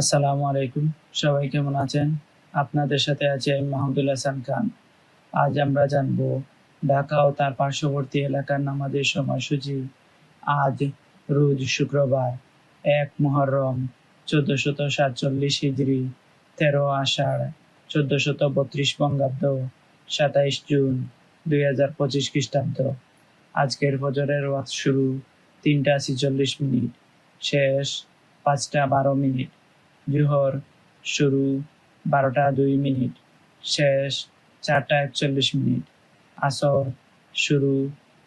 আসসালামু আলাইকুম। সবাই কেমন আছেন? আপনাদের সাথে আছে আমি মাহমুদুল হাসান খান। আজ আমরা জানব ঢাকা ও তার পার্শ্ববর্তী এলাকার নামাজের সময়সূচি। আজ রোজ শুক্রবার, এক মুহররম, চোদ্দশত সাতচল্লিশ হিজড়ি তেরো আষাঢ়, চোদ্দশত বত্রিশ বঙ্গাব্দ, সাতাইশ জুন দুই হাজার পঁচিশ খ্রিস্টাব্দ। আজকের ফজরের ওয়াজ শুরু তিনটা ছিচল্লিশ মিনিট, শেষ পাঁচটা বারো মিনিট। জোহর শুরু বারোটা দুই মিনিট, শেষ চারটা একচল্লিশ মিনিট, আসর শুরু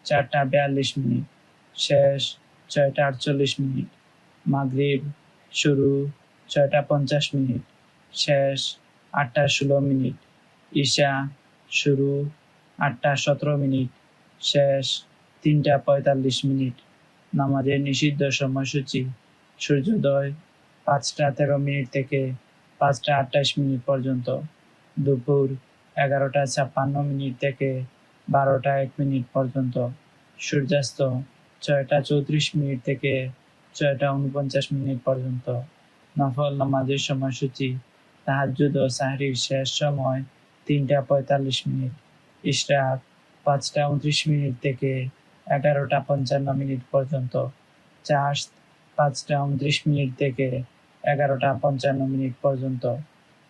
চারটা বিয়াল্লিশ মিনিট, শেষ ছয়টা আটচল্লিশ মিনিট, মাগরিব শুরু ছয়টা পঞ্চাশ মিনিট, শেষ আটটা ষোলো মিনিট, ঈশা শুরু আটটা সতেরো মিনিট, শেষ তিনটা পঁয়তাল্লিশ মিনিট। নামাজের নিষিদ্ধ সময়সূচি, সূর্যোদয় পাঁচটা তেরো মিনিট থেকে পাঁচটা আটাইশ মিনিট পর্যন্ত। দুপুর এগারোটা ছাপ্পান্ন মিনিট থেকে বারোটা এক মিনিট পর্যন্ত। সূর্যাস্ত ছয়টা চৌত্রিশ মিনিট থেকে ছয়টা উনপঞ্চাশ মিনিট পর্যন্ত। নফল নামাজের সময়সূচি তাহাজুদ ও সাহরির শেষ সময় তিনটা পঁয়তাল্লিশ মিনিট। ইশরাক পাঁচটা উনত্রিশ মিনিট থেকে এগারোটা পঞ্চান্ন মিনিট পর্যন্ত। চাষ পাঁচটা উনত্রিশ মিনিট থেকে এগারোটা পঞ্চান্ন মিনিট পর্যন্ত।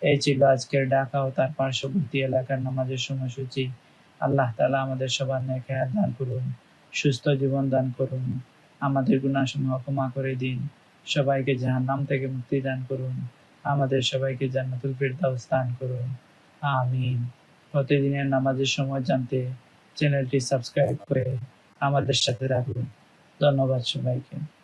এই ছিল আজকের ঢাকা ও তার পার্শ্ববর্তী এলাকার নামাজের সময়সূচি। আল্লাহ তালা আমাদের সবার নেক দান করুন, সুস্থ জীবন দান করুন, আমাদের গুণাসমূহ ক্ষমা করে দিন, সবাইকে জাহান্নাম থেকে মুক্তি দান করুন, আমাদের সবাইকে জান্নাতুল ফিরদাউস দান করুন। আমিন। প্রতিদিনের নামাজের সময় জানতে চ্যানেলটি সাবস্ক্রাইব করে আমাদের সাথে রাখুন ধন্যবাদ সবাইকে।